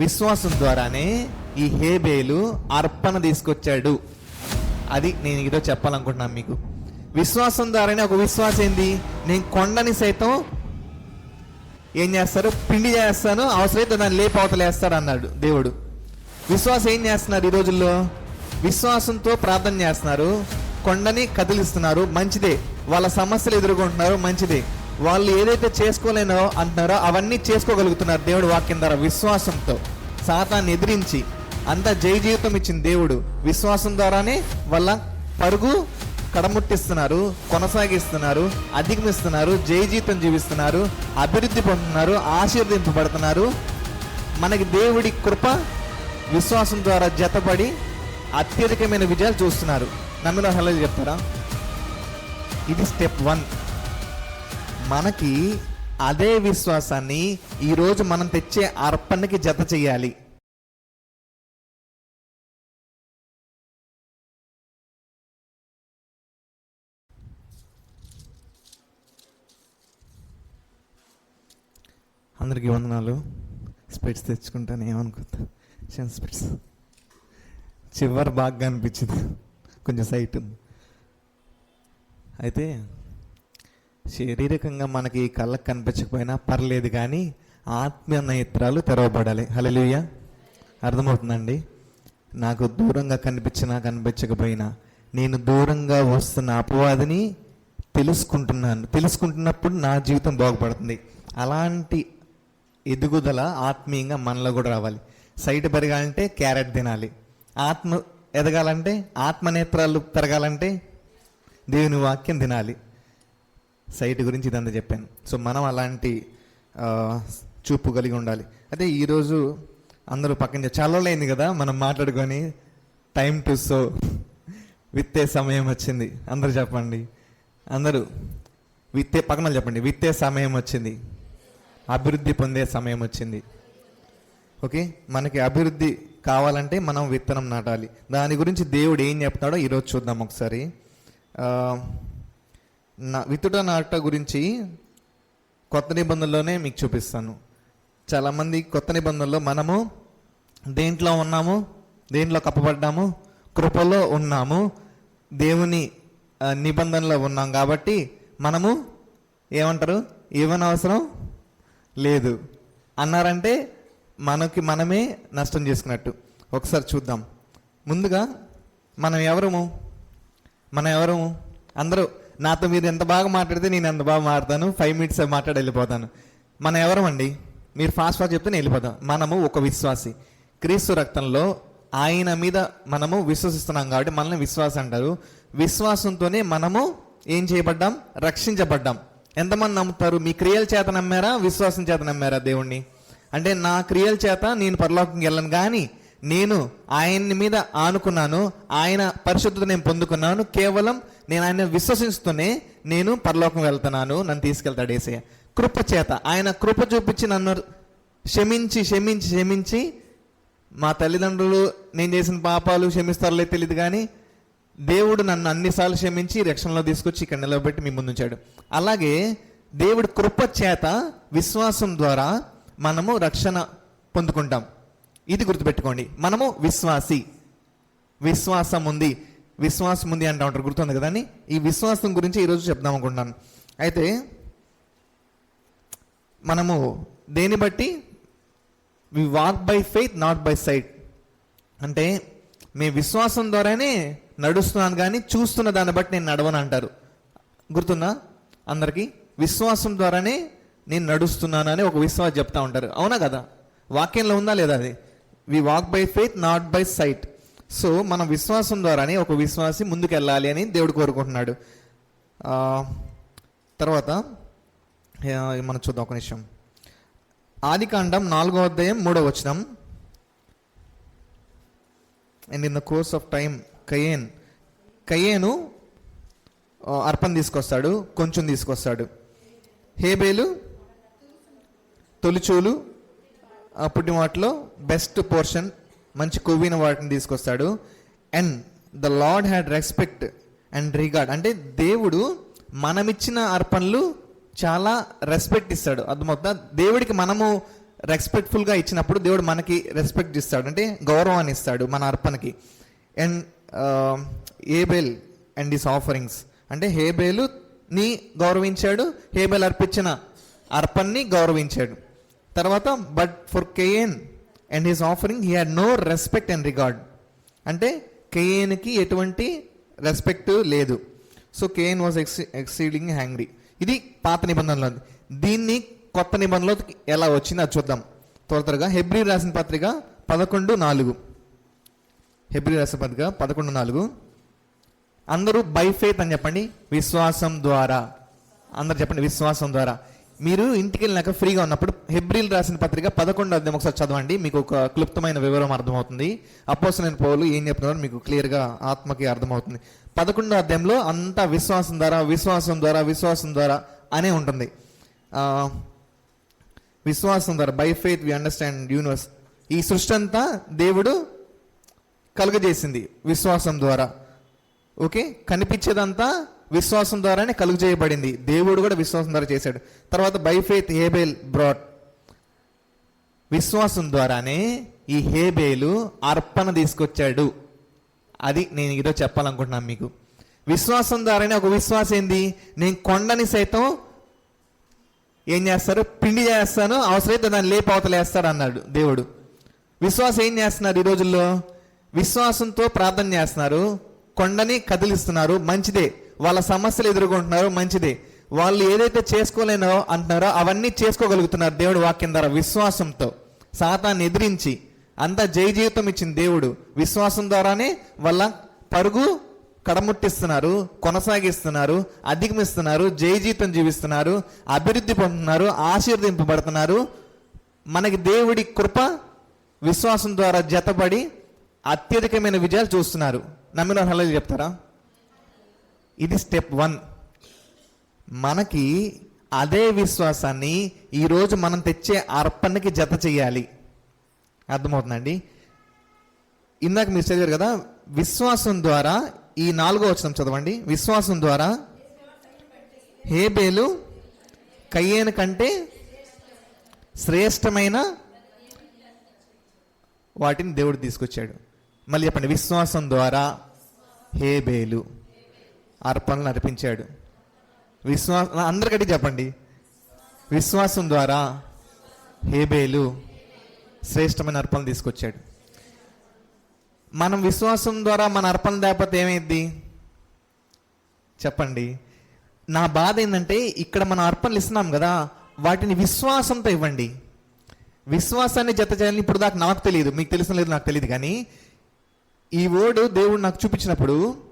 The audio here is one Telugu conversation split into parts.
విశ్వాసం ద్వారానే ఈ హేబేలు అర్పణ తీసుకొచ్చాడు. అది నేను ఏదో చెప్పాలనుకుంటున్నాను మీకు. విశ్వాసం ద్వారానే ఒక విశ్వాసం ఏంది? నేను కొండని సైతం ఏం చేస్తారు పిండి చేస్తాను అవసరమైతే దాన్ని లేపవతలేస్తాడు అన్నాడు దేవుడు. విశ్వాసం ఏం చేస్తున్నారు ఈ రోజుల్లో? విశ్వాసంతో ప్రార్థన చేస్తున్నారు. కొండని కదిలిస్తున్నారు. మంచిదే. వాళ్ళ సమస్యలు ఎదుర్కొంటున్నారు. మంచిదే. వాళ్ళు ఏదైతే చేసుకోలేనో అంటున్నారో అవన్నీ చేసుకోగలుగుతున్నారు దేవుడు వాక్యం ద్వారా విశ్వాసంతో. సాతాన్ని ఎదిరించి అంత జయ జీవితం ఇచ్చిన దేవుడు విశ్వాసం ద్వారానే వాళ్ళ పరుగు కడముట్టిస్తున్నారు కొనసాగిస్తున్నారు అధిగమిస్తున్నారు జయ జీవితం జీవిస్తున్నారు అభివృద్ధి పొందుతున్నారు ఆశీర్వదింపబడుతున్నారు. మనకి దేవుడి కృప విశ్వాసం ద్వారా జతపడి అత్యధికమైన విజయాలు చూస్తున్నారు. నమ్మిన హలో చెప్తారా? ఇది స్టెప్ వన్. మనకి అదే విశ్వాసాన్ని ఈరోజు మనం తెచ్చే అర్పణకి జత చేయాలి. అందరికీ వందనాలు. స్పెట్స్ తెచ్చుకుంటాను ఏమనుకుంటా చిన్న స్పెట్స్. చివరి బాగా అనిపించింది. కొంచెం సైట్ ఉంది. అయితే శారీరకంగా మనకి కళ్ళకు కనిపించకపోయినా పర్లేదు కానీ ఆత్మీయ నేత్రాలు తెరవబడాలి. హలలుయ అర్థమవుతుందండి? నాకు దూరంగా కనిపించినా కనిపించకపోయినా నేను దూరంగా వస్తున్న అపవాదిని తెలుసుకుంటున్నాను. తెలుసుకుంటున్నప్పుడు నా జీవితం బాగుపడుతుంది. అలాంటి ఎదుగుదల ఆత్మీయంగా మనలో కూడా రావాలి. సైట్ పెరగాలంటే క్యారెట్ తినాలి. ఆత్మ ఎదగాలంటే ఆత్మనేత్రాలు పెరగాలంటే దేవుని వాక్యం తినాలి. సైట్ గురించి ఇదంతా చెప్పాను. సో మనం అలాంటి చూపు కలిగి ఉండాలి. అయితే ఈరోజు అందరూ పక్కన చెప్- చాలా కదా మనం మాట్లాడుకొని. టైం టు సో విత్తే సమయం వచ్చింది. అందరూ చెప్పండి. అందరూ విత్తే పక్కన చెప్పండి. విత్తే సమయం వచ్చింది. అభివృద్ధి పొందే సమయం వచ్చింది. ఓకే? మనకి అభివృద్ధి కావాలంటే మనం విత్తనం నాటాలి. దాని గురించి దేవుడు ఏం చెప్తాడో ఈరోజు చూద్దాం ఒకసారి. నా విత్తుట నాట గురించి కొత్త నిబంధనలోనే మీకు చూపిస్తాను. చాలామంది కొత్త నిబంధనలో మనము దేంట్లో ఉన్నాము దేంట్లో కప్పబడ్డాము కృపలో ఉన్నాము దేవుని నిబంధనలో ఉన్నాం కాబట్టి మనము ఏమంటారు? ఏమని అవసరం లేదు. అన్నారంటే మనకి మనమే నష్టం చేసుకున్నట్టు. ఒకసారి చూద్దాం. ముందుగా మనం ఎవరము? మనం ఎవరము? అందరూ నాతో మీరు ఎంత బాగా మాట్లాడితే నేను ఎంత బాగా మాట్లాడతాను. ఫైవ్ మినిట్స్ మాట్లాడి వెళ్ళిపోతాను. మనం ఎవరమండి? మీరు ఫాస్ట్ ఫాస్ట్ చెప్తే నేను వెళ్ళిపోతాం మనము ఒక విశ్వాసి. క్రీస్తు రక్తంలో ఆయన మీద మనము విశ్వసిస్తున్నాం కాబట్టి మనల్ని విశ్వాసం అంటారు. విశ్వాసంతోనే మనము ఏం చేయబడ్డాం? రక్షించబడ్డాం. ఎంతమంది నమ్ముతారు? మీ క్రియల చేత నమ్మారా? విశ్వాసం చేత నమ్మారా దేవుణ్ణి? అంటే నా క్రియల చేత నేను పరలోకంకి వెళ్ళను కానీ నేను ఆయన్ని మీద ఆనుకున్నాను. ఆయన పరిశుద్ధత నేను పొందుకున్నాను. కేవలం నేను ఆయన విశ్వసిస్తూనే నేను పరలోకం వెళ్తున్నాను నన్ను తీసుకెళ్తాడు ఏసయ్య. కృప చేత. ఆయన కృప చూపించి నన్ను క్షమించి క్షమించి క్షమించి మా తల్లిదండ్రులు నేను చేసిన పాపాలు క్షమిస్తారో తెలియదు కానీ దేవుడు నన్ను అన్నిసార్లు క్షమించి రక్షణలో తీసుకొచ్చి ఇక్కడ నిలబెట్టి మీ ముందుంచాడు. అలాగే దేవుడు కృప చేత విశ్వాసం ద్వారా మనము రక్షణ పొందుకుంటాం. ఇది గుర్తుపెట్టుకోండి. మనము విశ్వాసి. విశ్వాసం ఉంది. విశ్వాసం ఉంది అంటా ఉంటారు. గుర్తుంది కదా అని? ఈ విశ్వాసం గురించి ఈరోజు చెప్దాం అనుకుంటున్నాను. అయితే మనము దేని బట్టి? We walk by faith not by sight అంటే మీ విశ్వాసం ద్వారానే నడుస్తున్నాను కానీ చూస్తున్న దాన్ని బట్టి నేను నడవను అంటారు. గుర్తుందా? అందరికీ? విశ్వాసం ద్వారానే నేను నడుస్తున్నాను అని ఒక విశ్వాసం చెప్తా ఉంటారు. అవునా కదా? వాక్యంలో ఉందా లేదా అది? We walk by faith not by sight so మన విశ్వాసం ద్వారానే ఒక విశ్వాసి ముందుకు వెళ్ళాలి అని దేవుడు కోరుకుంటున్నాడు. తర్వాత మనం చూద్దాం ఒక నిమిషం. ఆదికాండం నాలుగో అధ్యాయం మూడో వచనం. And in the course of time కయేన్ కయేను అర్పణ తీసుకొస్తాడు కొంచెం తీసుకొస్తాడు. హేబేలు తొలిచూలు ఆ, పుట్టిన వాటిలో బెస్ట్ పోర్షన్ మంచి కొవ్విన వాటిని తీసుకొస్తాడు. And the Lord had respect and regard అంటే దేవుడు మనమిచ్చిన అర్పణలు చాలా రెస్పెక్ట్ ఇస్తాడు. అర్థమవుతుందా? దేవుడికి మనము రెస్పెక్ట్ఫుల్గా ఇచ్చినప్పుడు దేవుడు మనకి రెస్పెక్ట్ ఇస్తాడు. అంటే గౌరవాన్ని ఇస్తాడు మన అర్పణకి. And Abel and this offerings అంటే హేబేలు ని గౌరవించాడు హేబేల్ అర్పించిన అర్పణని గౌరవించాడు. తర్వాత but for Cain and his offering he had no respect and regard అంటే కేఎన్కి ఎటువంటి రెస్పెక్ట్ లేదు. So Cain was ex exceeding angry ఇది పాత నిబంధనలో ఉంది. దీన్ని కొత్త నిబంధనలో ఎలా వచ్చిందో అది చూద్దాం. త్వర త్వరగా హెబ్రి రాసిన పత్రిక పదకొండు నాలుగు. హెబ్రి రాసిన పత్రిక పదకొండు నాలుగు. అందరూ బై ఫేత్ అని చెప్పండి. విశ్వాసం ద్వారా. అందరు చెప్పండి విశ్వాసం ద్వారా. మీరు ఇంటికి వెళ్ళినాక ఫ్రీగా ఉన్నప్పుడు హెబ్రిల్ రాసిన పత్రిక పదకొండు అధ్యాయం ఒకసారి చదవండి. మీకు ఒక క్లుప్తమైన వివరం అర్థమవుతుంది. అపోసలైన పౌలు ఏం చెప్తున్నారో మీకు క్లియర్గా ఆత్మకి అర్థమవుతుంది. పదకొండో అధ్యాయంలో అంతా విశ్వాసం ద్వారా విశ్వాసం ద్వారా విశ్వాసం ద్వారా అనే ఉంటుంది. విశ్వాసం ద్వారా by faith we understand universe. ఈ సృష్టి అంతా దేవుడు కలుగజేసింది విశ్వాసం ద్వారా. ఓకే? కనిపించేదంతా విశ్వాసం ద్వారానే కలుగజేయబడింది. దేవుడు కూడా విశ్వాసం ద్వారా చేశాడు. తర్వాత బై ఫెయిత్ హేబేల్ బ్రాడ్. విశ్వాసం ద్వారానే ఈ హేబేలు అర్పణ తీసుకొచ్చాడు. అది నేను ఈరోజు చెప్పాలనుకుంటున్నాను మీకు. విశ్వాసం ద్వారానే ఒక విశ్వాసం ఏంది? నేను కొండని సైతం ఏం చేస్తారు పిండి చేస్తాను అవసరమైతే దాన్ని లేపవతలేస్తాడు అన్నాడు దేవుడు. విశ్వాసం ఏం చేస్తున్నారు ఈ రోజుల్లో? విశ్వాసంతో ప్రార్థన చేస్తున్నారు. కొండని కదిలిస్తున్నారు. మంచిదే. వాళ్ళ సమస్యలు ఎదుర్కొంటున్నారు మంచిదే. వాళ్ళు ఏదైతే చేసుకోలేనో అంటున్నారో అవన్నీ చేసుకోగలుగుతున్నారు దేవుడు వాక్యం ద్వారా విశ్వాసంతో. సాతాన్ని ఎదిరించి అంతా జయ జీవితం ఇచ్చిన దేవుడు విశ్వాసం ద్వారానే వాళ్ళ పరుగు కడముట్టిస్తున్నారు కొనసాగిస్తున్నారు అధిగమిస్తున్నారు జయ జీవితం జీవిస్తున్నారు అభివృద్ధి పొందుతున్నారు ఆశీర్వదింపబడుతున్నారు. మనకి దేవుడి కృప విశ్వాసం ద్వారా జతపడి అత్యధికమైన విజయాలు చూస్తున్నారు. నమ్మిన హలో చెప్తారా? ఇది స్టెప్ వన్. మనకి అదే విశ్వాసాన్ని ఈరోజు మనం తెచ్చే అర్పణకి జత చేయాలి. అర్థమవుతుందండి? ఇందాక మీరు చదివారు కదా విశ్వాసం ద్వారా ఈ నాలుగో వచనం చదవండి. విశ్వాసం ద్వారా హేబేలు కయ్యేను కంటే శ్రేష్టమైన వాటిని దేవుడు తీసుకొచ్చాడు. మళ్ళీ చెప్పండి విశ్వాసం ద్వారా హేబేలు. అర్పణలు అర్పించాడు. విశ్వాసం అందరికీ చెప్పండి. విశ్వాసం ద్వారా హేబేలు శ్రేష్టమైన అర్పణలు తీసుకొచ్చాడు. మనం విశ్వాసం ద్వారా మన అర్పణ లేకపోతే ఏమైంది చెప్పండి. నా బాధ ఏంటంటే ఇక్కడ మనం అర్పణలు ఇస్తున్నాం కదా వాటిని విశ్వాసంతో ఇవ్వండి. విశ్వాసాన్ని జత చేయాలని ఇప్పుడు దాకా నాకు తెలియదు. మీకు తెలిసిన లేదు నాకు తెలియదు కానీ ఈ వర్డ్ దేవుడు నాకు చూపించినప్పుడు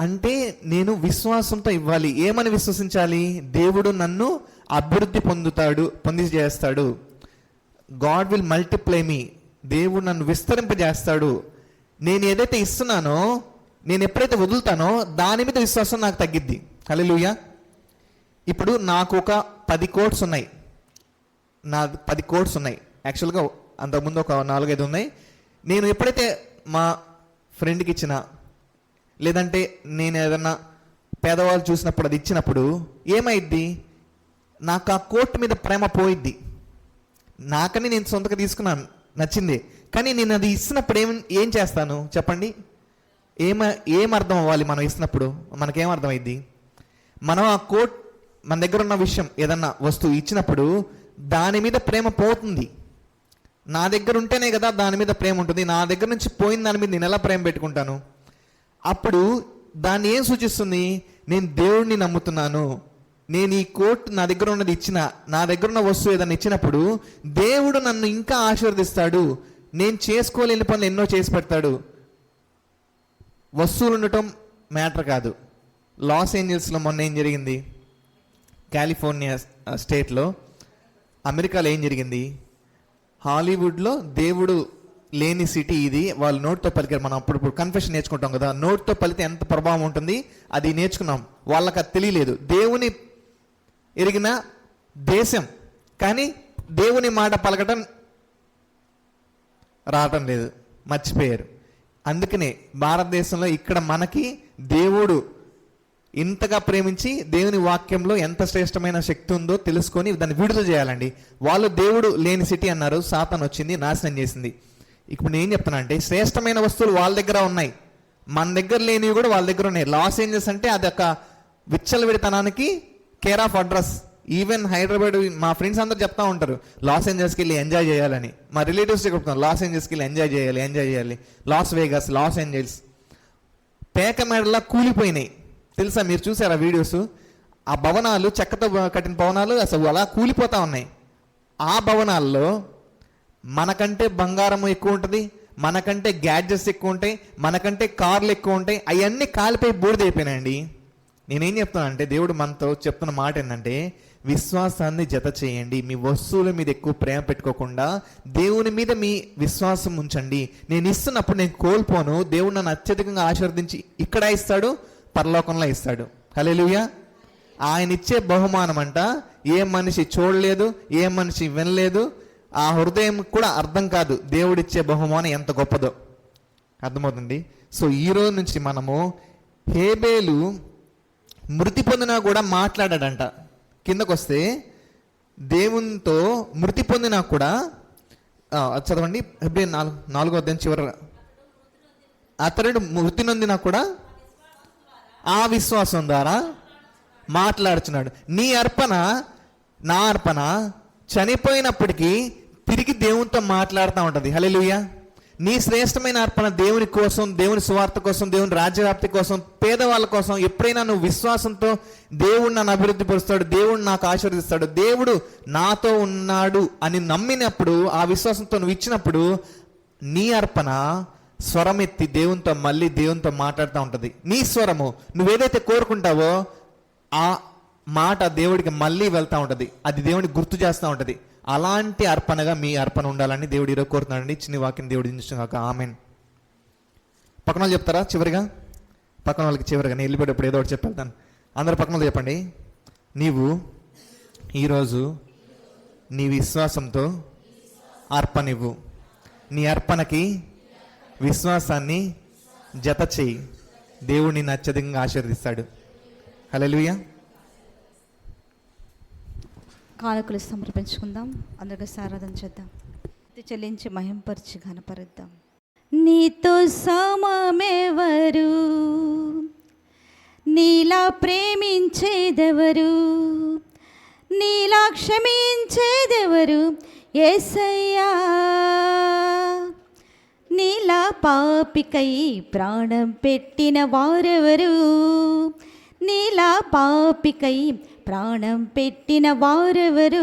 అంటే నేను విశ్వాసంతో ఇవ్వాలి. ఏమని విశ్వసించాలి? దేవుడు నన్ను అభివృద్ధి పొందుతాడు పొంది చేస్తాడు గాడ్ విల్ మల్టిప్లై మీ దేవుడు నన్ను విస్తరింపజేస్తాడు. నేను ఏదైతే ఇస్తున్నానో నేను ఎప్పుడైతే వదులుతానో దాని మీద విశ్వాసం నాకు తగ్గిద్ది. హల్లెలూయా ఇప్పుడు నాకు ఒక పది కోట్స్ ఉన్నాయి. నా పది కోట్స్ ఉన్నాయి. యాక్చువల్గా అంతకుముందు ఒక నాలుగైదు ఉన్నాయి. నేను ఎప్పుడైతే మా ఫ్రెండ్కి ఇచ్చిన లేదంటే నేను ఏదన్నా పేదవాళ్ళు చూసినప్పుడు అది ఇచ్చినప్పుడు ఏమైద్ది? నాకు ఆ కోట్ మీద ప్రేమ పోయిద్ది. నాకని నేను సొంతగా తీసుకున్నాను నచ్చింది. కానీ నేను అది ఇచ్చినప్పుడు ఏం ఏం చేస్తాను? చెప్పండి. ఏమ ఏం అర్థం అవ్వాలి మనం ఇచ్చినప్పుడు మనకేం అర్థమైద్ది? మనం ఆ కోట్ మన దగ్గర ఉన్న విషయం ఏదన్నా వస్తువు ఇచ్చినప్పుడు దాని మీద ప్రేమ పోతుంది. నా దగ్గర ఉంటేనే కదా దాని మీద ప్రేమ ఉంటుంది. నా దగ్గర నుంచి పోయిన దాని మీద నేను ఎలా ప్రేమ పెట్టుకుంటాను? అప్పుడు దాన్ని ఏం సూచిస్తుంది? నేను దేవుడిని నమ్ముతున్నాను. నేను ఈ కోట్ నా దగ్గర ఉన్నది ఇచ్చిన నా దగ్గర ఉన్న వస్తువు ఏదైనా ఇచ్చినప్పుడు దేవుడు నన్ను ఇంకా ఆశీర్వదిస్తాడు. నేను చేసుకోలేని పనులు ఎన్నో చేసి పెడతాడు. వస్తువులు ఉండటం మ్యాటర్ కాదు. లాస్ ఏంజల్స్లో మొన్న ఏం జరిగింది? కాలిఫోర్నియా స్టేట్లో అమెరికాలో ఏం జరిగింది? హాలీవుడ్లో దేవుడు లేని సిటీ ఇది. వాళ్ళు నోట్తో పలికారు. మనం అప్పుడప్పుడు కన్ఫెషన్ నేర్చుకుంటాం కదా. నోట్తో పలితే ఎంత ప్రభావం ఉంటుంది? అది నేర్చుకున్నాం. వాళ్ళకి అది తెలియలేదు. దేవుని ఎరిగిన దేశం. కానీ దేవుని మాట పలకటం రావటం లేదు. మర్చిపోయారు. అందుకనే భారతదేశంలో ఇక్కడ మనకి దేవుడు ఇంతగా ప్రేమించి దేవుని వాక్యంలో ఎంత శ్రేష్టమైన శక్తి ఉందో తెలుసుకొని దాన్ని విడుదల చేయాలండి. వాళ్ళు దేవుడు లేని సిటీ అన్నారు. సాతాన్ వచ్చింది నాశనం చేసింది. ఇప్పుడు నేను చెప్తున్నా అంటే శ్రేష్టమైన వస్తువులు వాళ్ళ దగ్గర ఉన్నాయి. మన దగ్గర లేనివి కూడా వాళ్ళ దగ్గర ఉన్నాయి. లాస్ ఏంజల్స్ అంటే అది ఒక విచ్చలవిడితనానికి care of address even Hyderabad మా ఫ్రెండ్స్ అందరూ చెప్తా ఉంటారు లాస్ ఏంజల్స్కి వెళ్ళి ఎంజాయ్ చేయాలని. మా రిలేటివ్స్ చెప్తాను లాస్ ఏంజల్స్కి వెళ్ళి ఎంజాయ్ చేయాలి ఎంజాయ్ చేయాలి. లాస్ వేగస్ లాస్ ఏంజల్స్ పేక మేడలా కూలిపోయినాయి. తెలుసా మీరు చూసారా వీడియోస్ ఆ భవనాలు చెక్కతో కట్టిన భవనాలు అసలు అలా కూలిపోతా ఉన్నాయి. ఆ భవనాల్లో మనకంటే బంగారం ఎక్కువ ఉంటుంది మనకంటే గ్యాడ్జెట్స్ ఎక్కువ ఉంటాయి మనకంటే కార్లు ఎక్కువ ఉంటాయి అవన్నీ కాలిపోయి బూడిదైపోయినాయండి నేనేం చెప్తానంటే అంటే దేవుడు మనతో చెప్తున్న మాట ఏంటంటే విశ్వాసాన్ని జత చేయండి. మీ వస్తువుల మీద ఎక్కువ ప్రేమ పెట్టుకోకుండా దేవుని మీద మీ విశ్వాసం ఉంచండి. నేను ఇస్తున్నప్పుడు నేను కోల్పోను దేవుడు నన్ను అత్యధికంగా ఆశీర్వదించి ఇక్కడ ఇస్తాడు పరలోకంలో ఇస్తాడు. హలేలుయా ఆయన ఇచ్చే బహుమానం అంట ఏ మనిషి చూడలేదు ఏ మనిషి వినలేదు ఆ హృదయం కూడా అర్థం కాదు. దేవుడిచ్చే బహుమానం ఎంత గొప్పదో. అర్థమవుతుంది సో ఈ రోజు నుంచి మనము హేబేలు మృతి పొందినా కూడా మాట్లాడాడంట. కిందకు వస్తే దేవునితో మృతి పొందినా కూడా చదవండి. హెబ్రీ నాలుగు నాలుగో అధ్యాయం చివర. అతడు మృతి నొందినా కూడా ఆ విశ్వాసం ద్వారా మాట్లాడుచున్నాడు. నీ అర్పణ నా అర్పణ చనిపోయినప్పటికీ తిరిగి దేవునితో మాట్లాడుతూ ఉంటుంది. హల్లెలూయా. నీ శ్రేష్టమైన అర్పణ దేవుని కోసం దేవుని స్వార్థ కోసం దేవుని రాజ్యవ్యాప్తి కోసం పేదవాళ్ళ కోసం ఎప్పుడైనా నువ్వు విశ్వాసంతో దేవుడు నన్ను అభివృద్ధి పరుస్తాడు దేవుడు నాకు ఆశీర్వదిస్తాడు దేవుడు నాతో ఉన్నాడు అని నమ్మినప్పుడు ఆ విశ్వాసంతో నువ్వు ఇచ్చినప్పుడు నీ అర్పణ స్వరమెత్తి దేవునితో మళ్ళీ దేవునితో మాట్లాడుతూ ఉంటుంది. నీ స్వరము నువ్వేదైతే కోరుకుంటావో ఆ మాట దేవుడికి మళ్ళీ వెళ్తూ ఉంటుంది. అది దేవుడికి గుర్తు చేస్తూ ఉంటుంది. అలాంటి అర్పణగా మీ అర్పణ ఉండాలని దేవుడు ఈరోజు కోరుతున్నాడండి. చిన్న వాక్యం దేవుడు దించుగాక ఆమెన్. పక్కన వాళ్ళు చెప్తారా చివరిగా? పక్కన వాళ్ళకి చివరిగా. నేను వెళ్ళిపోయేటప్పుడు ఏదో ఒకటి చెప్పేళ్తాను అందరు పక్కన వాళ్ళు చెప్పండి. నీవు ఈరోజు నీ విశ్వాసంతో అర్పణివ్వు. నీ అర్పణకి విశ్వాసాన్ని జత చేయి. దేవుడిని నిన్ను అత్యధికంగా ఆశీర్దిస్తాడు హల్లెలూయా. కానుకలు సమర్పించుకుందాం. అందరికీ సారాధన చేద్దాం. చెల్లించి మహింపరిచి ఘనపరుద్దాం. నీతో సమమెవరు? నీలా ప్రేమించేదెవరు? నీలా క్షమించేదెవరు? ఏసయ్యా! నీలా పాపికై ప్రాణం పెట్టిన వారెవరు? నీలా పాపికై ప్రాణం పెట్టిన వారెవరు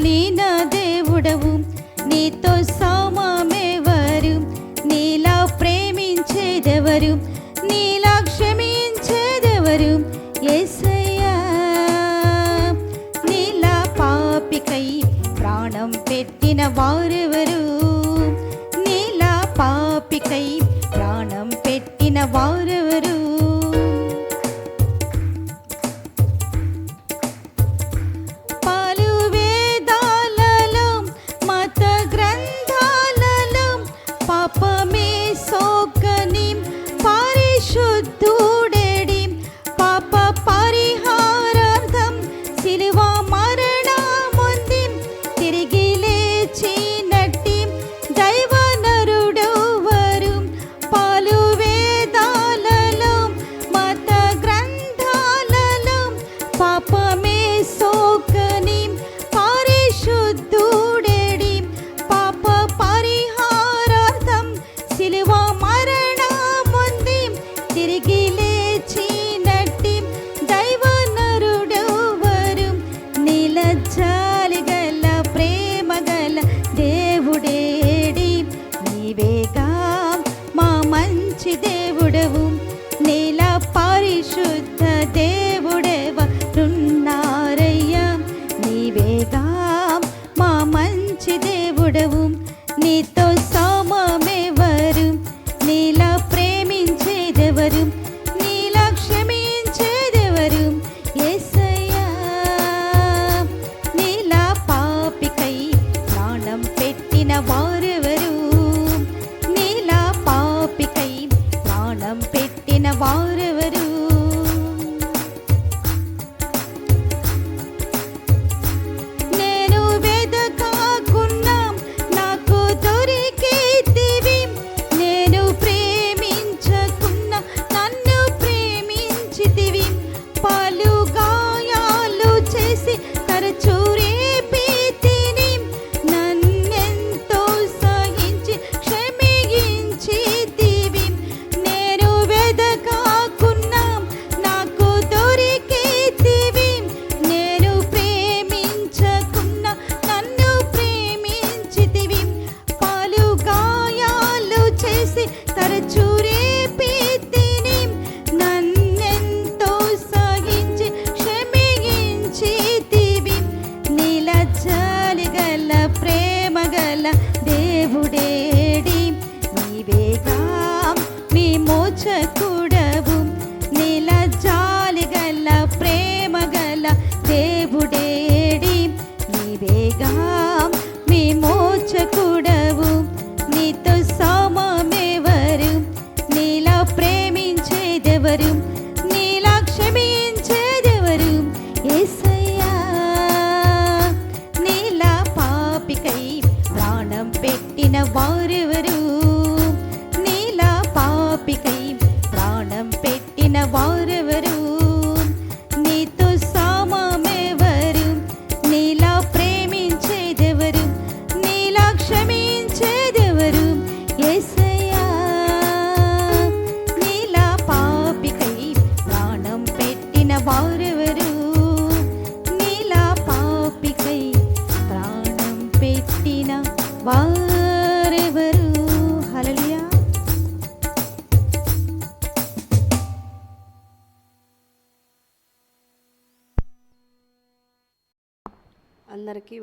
చాలిన దేవుడవు. నీతో సా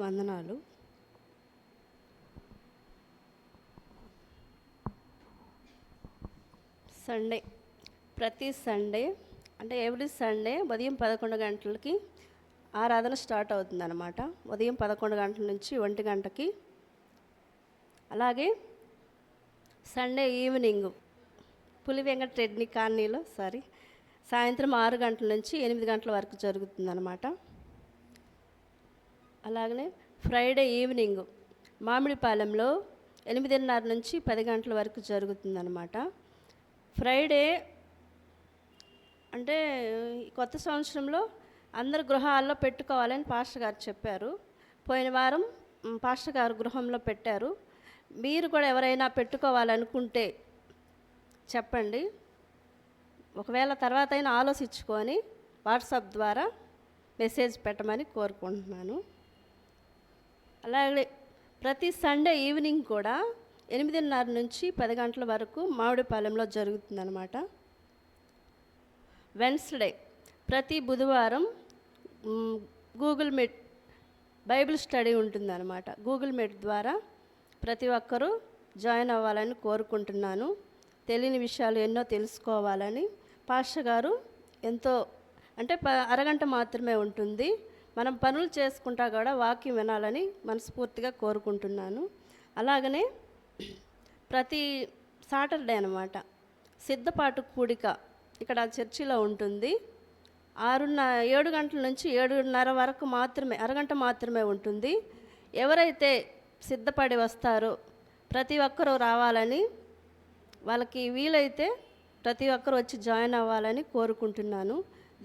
వందనాలు. సండే ప్రతి సండే అంటే ఎవ్రీ సండే ఉదయం పదకొండు గంటలకి ఆరాధన స్టార్ట్ అవుతుందన్నమాట. ఉదయం పదకొండు గంటల నుంచి ఒంటి గంటకి. అలాగే సండే ఈవినింగ్ పులి వెంకట రెడ్డి కాలనీలో సారీ సాయంత్రం ఆరు గంటల నుంచి ఎనిమిది గంటల వరకు జరుగుతుందన్నమాట. అలాగనే ఫ్రైడే ఈవినింగ్ మామిడిపాలెంలో ఎనిమిదిన్నర నుంచి పది గంటల వరకు జరుగుతుందన్నమాట. ఫ్రైడే అంటే ఈ కొత్త సంవత్సరంలో అందరు గృహాల్లో పెట్టుకోవాలని పాస్టర్ గారు చెప్పారు. పోయిన వారం పాస్టర్ గారు గృహంలో పెట్టారు. మీరు కూడా ఎవరైనా పెట్టుకోవాలనుకుంటే చెప్పండి. ఒకవేళ తర్వాత అయినా ఆలోచించుకొని వాట్సాప్ ద్వారా మెసేజ్ పెట్టమని కోరుకుంటున్నాను. అలాగే ప్రతి సండే ఈవినింగ్ కూడా ఎనిమిదిన్నర నుంచి పది గంటల వరకు మామిడిపాలెంలో జరుగుతుందన్నమాట. వెన్స్డే ప్రతి బుధవారం గూగుల్ మీట్ బైబిల్ స్టడీ ఉంటుందన్నమాట. గూగుల్ మీట్ ద్వారా ప్రతి ఒక్కరూ జాయిన్ అవ్వాలని కోరుకుంటున్నాను. తెలియని విషయాలు ఎన్నో తెలుసుకోవాలని. పాష గారు ఎంతో అంటే ప అరగంట మాత్రమే ఉంటుంది. మనం పనులు చేసుకుంటా కూడా వాక్యం వినాలని మనస్ఫూర్తిగా కోరుకుంటున్నాను. అలాగనే ప్రతి సాటర్డే అనమాట సిద్ధపాటు కూడిక ఇక్కడ చర్చిలో ఉంటుంది. ఆరున్న ఏడు గంటల నుంచి ఏడున్నర వరకు మాత్రమే అరగంట మాత్రమే ఉంటుంది. ఎవరైతే సిద్ధపడి వస్తారో ప్రతి ఒక్కరూ రావాలని వాళ్ళకి వీలైతే ప్రతి ఒక్కరు వచ్చి జాయిన్ అవ్వాలని కోరుకుంటున్నాను.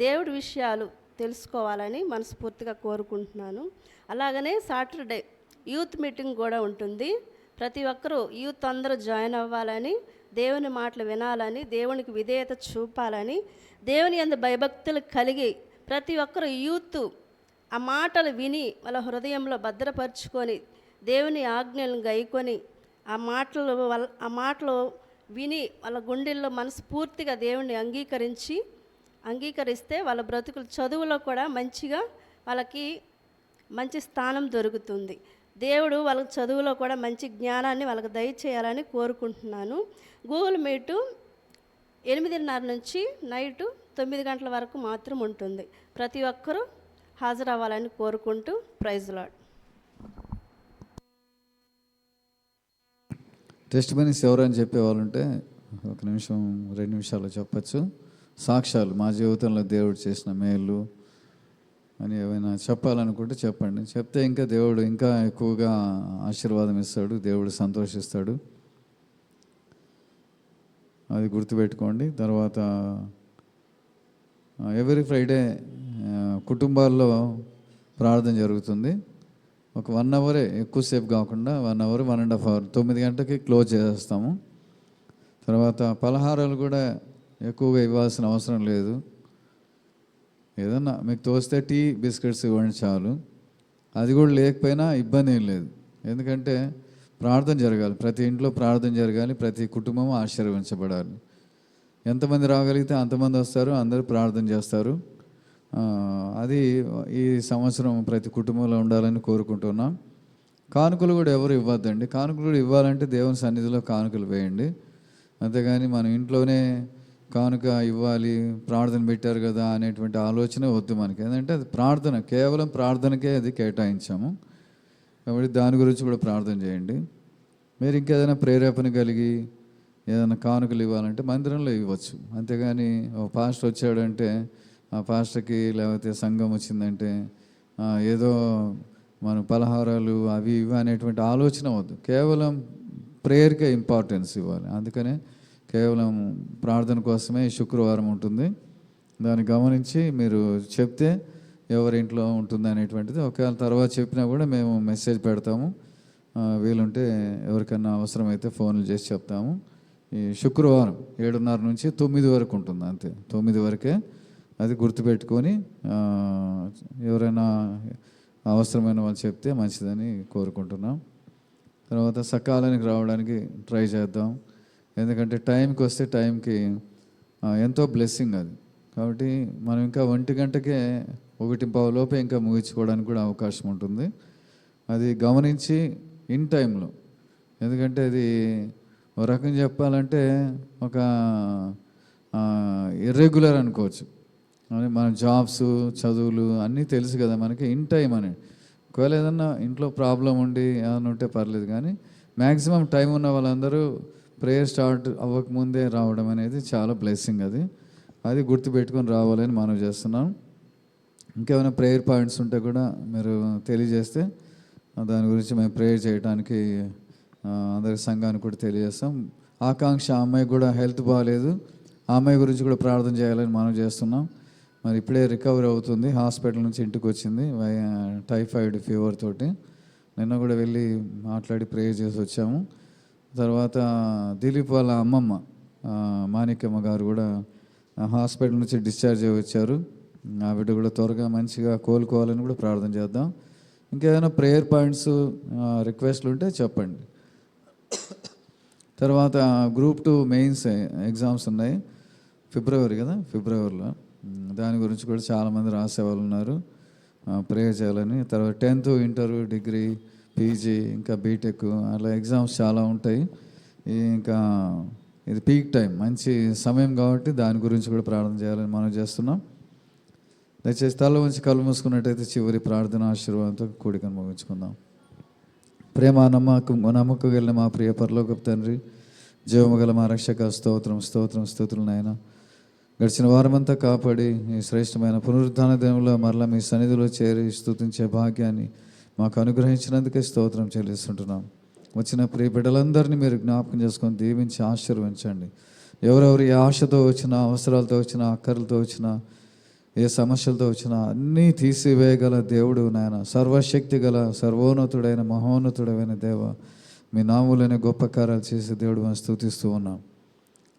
దేవుడి విషయాలు తెలుసుకోవాలని మనస్ఫూర్తిగా కోరుకుంటున్నాను. అలాగనే సాటర్డే యూత్ మీటింగ్ కూడా ఉంటుంది. ప్రతి ఒక్కరూ యూత్ అందరూ జాయిన్ అవ్వాలని దేవుని మాటలు వినాలని దేవునికి విధేయత చూపాలని దేవుని అందు భయభక్తులు కలిగి ప్రతి ఒక్కరు యూత్ ఆ మాటలు విని వాళ్ళ హృదయంలో భద్రపరుచుకొని దేవుని ఆజ్ఞలను గైకొని ఆ మాటలు వాళ్ళ ఆ మాటలు విని వాళ్ళ గుండెల్లో మనస్ఫూర్తిగా దేవుణ్ణి అంగీకరించి అంగీకరిస్తే వాళ్ళ బ్రతుకులు చదువులో కూడా మంచిగా వాళ్ళకి మంచి స్థానం దొరుకుతుంది. దేవుడు వాళ్ళకి చదువులో కూడా మంచి జ్ఞానాన్ని వాళ్ళకి దయచేయాలని కోరుకుంటున్నాను. గూగుల్ మీటు ఎనిమిదిన్నర నుంచి నైటు తొమ్మిది గంటల వరకు మాత్రం ఉంటుంది. ప్రతి ఒక్కరూ హాజరవ్వాలని కోరుకుంటూ ప్రైజ్ లాడ్. టెస్ట్ మనీస్ ఎవరని చెప్పేవాళ్ళు ఉంటే ఒక నిమిషం రెండు నిమిషాలు చెప్పచ్చు. సాక్ష్యాలు మా జీవితంలో దేవుడు చేసిన మేలు అని ఏమైనా చెప్పాలనుకుంటే చెప్పండి. చెప్తే ఇంకా దేవుడు ఇంకా ఎక్కువగా ఆశీర్వాదం ఇస్తాడు దేవుడు సంతోషిస్తాడు. అది గుర్తుపెట్టుకోండి. తర్వాత ఎవ్రీ ఫ్రైడే కుటుంబాల్లో ప్రార్థన జరుగుతుంది. ఒక వన్ అవరే ఎక్కువసేపు కాకుండా one hour one and half hour తొమ్మిది గంటకి క్లోజ్ చేసేస్తాము తర్వాత పలహారాలు కూడా ఎక్కువగా ఇవ్వాల్సిన అవసరం లేదు. ఏదన్నా మీకు తోస్తే టీ బిస్కెట్స్ ఇవ్వండి చాలు. అది కూడా లేకపోయినా ఇబ్బంది ఏం లేదు. ఎందుకంటే ప్రార్థన జరగాలి. ప్రతి ఇంట్లో ప్రార్థన జరగాలి. ప్రతి కుటుంబం ఆశీర్వించబడాలి ఎంతమంది రాగలిగితే అంతమంది వస్తారు. అందరూ ప్రార్థన చేస్తారు. అది ఈ సంవత్సరం ప్రతి కుటుంబంలో ఉండాలని కోరుకుంటున్నాం. కానుకలు కూడా ఎవరు ఇవ్వద్దండి. కానుకలు కూడా ఇవ్వాలంటే దేవుని సన్నిధిలో కానుకలు వేయండి. అంతేగాని మనం ఇంట్లోనే కానుక ఇవ్వాలి ప్రార్థన పెట్టారు కదా అనేటువంటి ఆలోచన వద్దు మనకి. ఎందుకంటే అది ప్రార్థన కేవలం ప్రార్థనకే అది కేటాయించాము. కాబట్టి దాని గురించి కూడా ప్రార్థన చేయండి. మీరు ఇంకేదైనా ప్రేరేపణ కలిగి ఏదైనా కానుకలు ఇవ్వాలంటే మందిరంలో ఇవ్వచ్చు. అంతేగాని ఓ పాస్టర్ వచ్చాడంటే ఆ పాస్టర్కి లేకపోతే సంఘం వచ్చిందంటే ఏదో మన పలహారాలు అవి ఇవి అనేటువంటి ఆలోచన వద్దు. కేవలం ప్రేయర్కే ఇంపార్టెన్స్ ఇవ్వాలి. అందుకనే కేవలం ప్రార్థన కోసమే శుక్రవారం ఉంటుంది. దాన్ని గమనించి మీరు చెప్తే ఎవరి ఇంట్లో ఉంటుంది అనేటువంటిది. ఒకవేళ తర్వాత చెప్పినా కూడా మేము మెసేజ్ పెడతాము. వీలుంటే ఎవరికైనా అవసరమైతే ఫోన్లు చేసి చెప్తాము. ఈ శుక్రవారం ఏడున్నర నుంచి తొమ్మిది వరకు ఉంటుంది అంతే. తొమ్మిది వరకే అది గుర్తుపెట్టుకొని ఎవరైనా అవసరమైన వాళ్ళు చెప్తే మంచిదని కోరుకుంటున్నాం. తర్వాత సకాలానికి రావడానికి ట్రై చేద్దాం. ఎందుకంటే టైంకి వస్తే టైంకి ఎంతో బ్లెస్సింగ్ అది. కాబట్టి మనం ఇంకా ఒంటి గంటకే ఒకటి లోపే ఇంకా ముగించుకోవడానికి కూడా అవకాశం ఉంటుంది. అది గమనించి ఇన్ టైంలో. ఎందుకంటే అది ఒక రకం చెప్పాలంటే ఒక ఇర్రెగ్యులర్ అనుకోవచ్చు. అని మన జాబ్స్ చదువులు అన్నీ తెలుసు కదా మనకి ఇన్ టైం అని. ఒకవేళ ఏదన్నా ఇంట్లో ప్రాబ్లం ఉండి ఏదన్నా ఉంటే పర్లేదు కానీ మ్యాక్సిమం టైం ఉన్న వాళ్ళందరూ ప్రేయర్ స్టార్ట్ అవ్వకముందే రావడం అనేది చాలా బ్లెస్సింగ్ అది. అది గుర్తుపెట్టుకొని రావాలని మనం చేస్తున్నాం. ఇంకేమైనా ప్రేయర్ పాయింట్స్ ఉంటే కూడా మీరు తెలియజేస్తే దాని గురించి మేము ప్రేయర్ చేయడానికి అందరి సంఘానికి కూడా తెలియజేస్తాం. ఆకాంక్ష ఆ అమ్మాయి కూడా హెల్త్ బాగాలేదు ఆ అమ్మాయి గురించి కూడా ప్రార్థన చేయాలని మనం చేస్తున్నాం. మరి ఇప్పుడే రికవరీ అవుతుంది. హాస్పిటల్ నుంచి ఇంటికి వచ్చింది. టైఫాయిడ్ ఫీవర్ తోటి. నిన్న కూడా వెళ్ళి మాట్లాడి ప్రేయర్ చేసి వచ్చాము. తర్వాత దిలీప్ వాళ్ళ అమ్మమ్మ మాణిక్యమ్మ గారు కూడా హాస్పిటల్ నుంచి డిశ్చార్జ్ అయ్యి వచ్చారు. ఆ బిడ్డ కూడా త్వరగా మంచిగా కోలుకోవాలని కూడా ప్రార్థన చేద్దాం. ఇంకేదైనా ప్రేయర్ పాయింట్స్ రిక్వెస్ట్లు ఉంటే చెప్పండి. తర్వాత గ్రూప్ టూ మెయిన్స్ ఎగ్జామ్స్ ఉన్నాయి. ఫిబ్రవరి కదా ఫిబ్రవరిలో. దాని గురించి కూడా చాలామంది రాసే వాళ్ళు ఉన్నారు. ప్రేయర్ చేయాలని. తర్వాత టెన్త్ ఇంటర్ డిగ్రీ పీజీ ఇంకా బీటెక్ అలా ఎగ్జామ్స్ చాలా ఉంటాయి. ఇంకా ఇది పీక్ టైం మంచి సమయం కాబట్టి దాని గురించి కూడా ప్రార్థన చేయాలని మనం చేస్తున్నాం. దయచేసి తల ఉంచి కళ్ళు మూసుకున్నట్టయితే చివరి ప్రార్థన ఆశీర్వాదంతో కూడికను ముగించుకుందాం. ప్రేమ నమ్మకం నమ్మకం వెళ్ళిన మా ప్రియ పరలోకపు తండ్రి జీవమగల మా రక్షక స్తోత్రం స్తోత్రం స్తోత్రులు నాయన. గడిచిన వారమంతా కాపాడి ఈ శ్రేష్టమైన పునరుద్ధాన దినంలో మరలా మీ సన్నిధిలో చేరి స్థుతించే భాగ్యాన్ని మాకు అనుగ్రహించినందుకే స్తోత్రం చెల్లిస్తుంటున్నాం. వచ్చిన ప్రియ బిడ్డలందరినీ మీరు జ్ఞాపకం చేసుకొని దీవించి ఆశీర్వించండి ఎవరెవరు ఏ ఆశతో వచ్చినా అవసరాలతో వచ్చినా అక్కర్లతో వచ్చినా ఏ సమస్యలతో వచ్చినా అన్నీ తీసివేయగల దేవుడు నాయన. సర్వశక్తి గల సర్వోన్నతుడైన మహోన్నతుడైన దేవ మీ నాములైన గొప్ప కార్యాలు చేసే దేవుడు మనం స్థుతిస్తూ ఉన్నాం.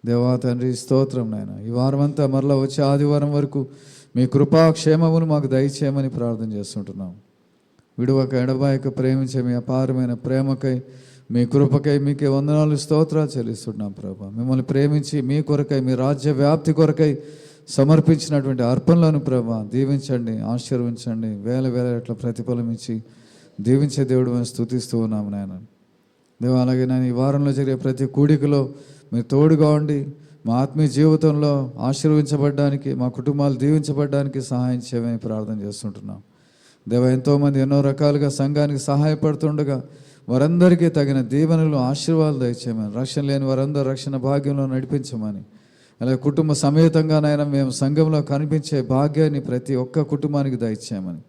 దేవా తండ్రి స్తోత్రం నాయన. ఈ వారం అంతా మరలా వచ్చే ఆదివారం వరకు మీ కృపా క్షేమమును మాకు దయచేయమని ప్రార్థన చేస్తుంటున్నాం. విడువక ఎడబాయక ప్రేమించే మీ అపారమైన ప్రేమకై మీ కృపకై మీకే వందనాలు స్తోత్రాలు చెల్లిస్తున్నాం ప్రభా. మిమ్మల్ని ప్రేమించి మీ కొరకై మీ రాజ్య వ్యాప్తి కొరకై సమర్పించినటువంటి అర్పణలను ప్రభా దీవించండి ఆశీర్వించండి వేల వేల ఎట్ల ప్రతిఫలమించి దీవించే దేవుడు మేము స్థుతిస్తూ ఉన్నాము నాయన. దేవ అలాగే నేను ఈ వారంలో జరిగే ప్రతి కూడికలో మీరు తోడుగా ఉండి మా ఆత్మీయ జీవితంలో ఆశీర్వించబడడానికి మా కుటుంబాలు దీవించబడడానికి సహాయం చేయమని ప్రార్థన చేస్తుంటున్నాం. దేవ ఎంతోమంది ఎన్నో రకాలుగా సంఘానికి సహాయపడుతుండగా వారందరికీ తగిన దీవెనలు ఆశీర్వాదాలు దయచేయమని రక్షణ లేని వారందరూ రక్షణ భాగ్యంలో నడిపించమని. అలాగే కుటుంబ సమేతంగానైనా మేము సంఘంలో కనిపించే భాగ్యాన్ని ప్రతి ఒక్క కుటుంబానికి దయచేయమని.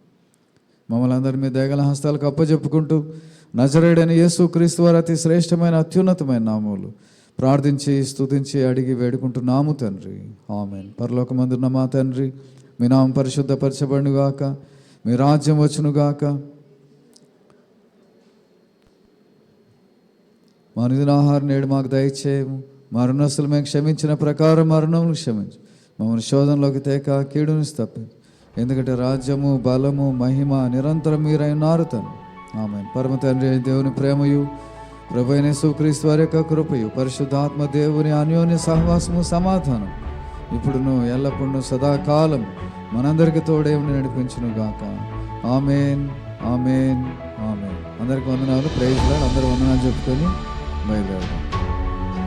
మమ్మల్ని అందరి మీ దయగల హస్తాలకు అప్పచెప్పుకుంటూ నజరేడైన యేసు క్రీస్తు వారి అతి శ్రేష్టమైన అత్యున్నతమైన నామములు ప్రార్థించి స్తుతించి అడిగి వేడుకుంటున్నాము తండ్రి. ఆమెన్. పరలోకమందున్న మా తండ్రి మీ నామం పరిశుద్ధపరచబడుగాక మీ రాజ్యం వచ్చునుగాక మా నిధిన ఆహారం నేడు మాకు దయచేయము. మా రుణస్తులు మేము క్షమించిన ప్రకారం మరణములు క్షమించు. మమ్మల్ని శోధనలోకి తేక కీడుని తప్పించు ఎందుకంటే రాజ్యము బలము మహిమ నిరంతరం మీరై ఉన్నారు తను. ఆమె పరమ తండ్రి అయిన దేవుని ప్రేమయు ప్రభైన సుక్రీస్తు వారి యొక్క కృపయు పరిశుద్ధాత్మ దేవుని అన్యోన్య సహవాసము సమాధానం. ఇప్పుడును ఎల్లప్పుడూ సదాకాలం మనందరికి తోడే ఉండి నడిపించును గాక. Amen amen amen. అందరికి వందనాలు. ప్రైజ్లో అందరూ వందనాలు చెప్పుకొని బయలుదేరుతాం